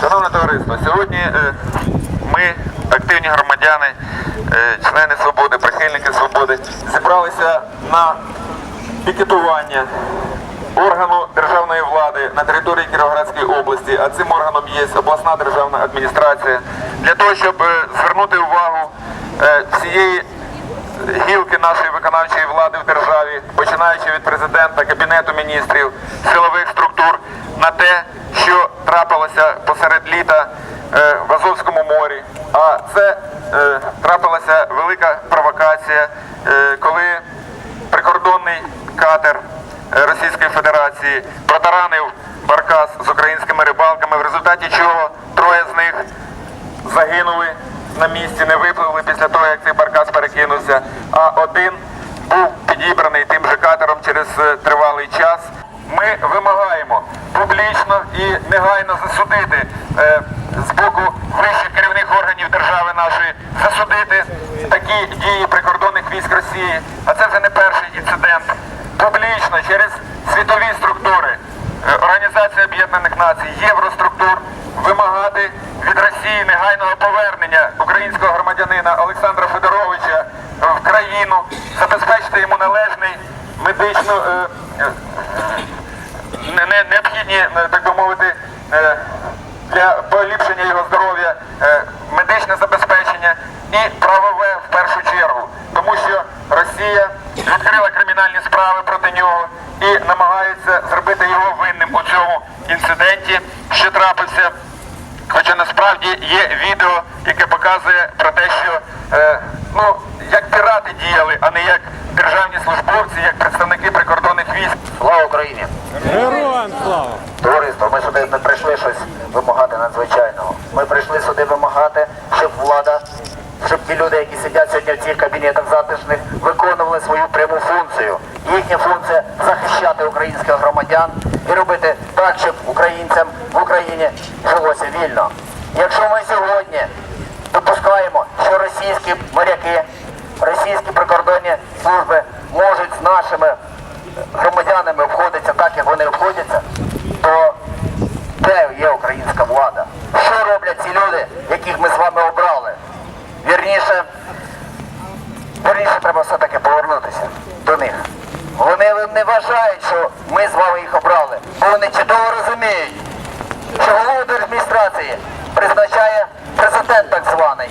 Шановне товариство, сьогодні е, ми, активні громадяни, е, члени свободи, прихильники свободи, зібралися на пікетування органу державної влади на території Кіровоградської області, а цим органом є обласна державна адміністрація, для того, щоб е, звернути увагу всієї гілки нашої виконавчої влади в державі, починаючи від президента, кабінету міністрів, силових структур, на те, трапилося посеред літа е, в Азовському морі. А це е, трапилася велика провокація, е, коли прикордонний катер Російської Федерації протаранив баркас з українськими рибалками, в результаті чого троє з них загинули на місці, не випливли після того, як цей баркас перекинувся. А один був підібраний тим же катером через тривалий час. Ми вимагаємо публічно і негайно засудити е, з боку вищих керівних органів держави нашої засудити такі дії прикордонних військ Росії. А це вже не перший інцидент. Публічно через світові структури. Е, Організація Об'єднаних Націй, Євроструктур вимагати від Росії негайного повернення українського громадянина Олександра Федоровича в країну, забезпечити йому належний медично е, е, необхідні, е, так би мовити, е, для поліпшення його здоров'я е, медичне забезпечення і правове в першу чергу, тому що Росія відкрила кримінальні справи проти нього і намагається зробити його винним у цьому інциденті, що трапився. Хоча насправді є відео, яке показує про те, що ну як пірати діяли, а не як державні службовці, як представники прикордонних військ. Слава Україні! Героям слава! Товариство, ми сюди не прийшли щось вимагати надзвичайного. Ми прийшли сюди вимагати, щоб влада, щоб ті люди, які сидять сьогодні в цих кабінетах затишних, виконували свою пряму функцію. Їхня функція захищати українських громадян і робити так, щоб українцям в Україні жилося вільно. Якщо ми сьогодні допускаємо, що російські моряки, російські прикордонні служби можуть з нашими громадянами обходяться так, як вони обходяться, то де є українська влада? Що роблять ці люди, яких ми з вами обрали? Вірніше, вірніше треба все-таки повернутися до них. Вони не вважають, що ми з вами їх обрали, бо вони чудово розуміють, що голову держадміністрації призначає президент так званий.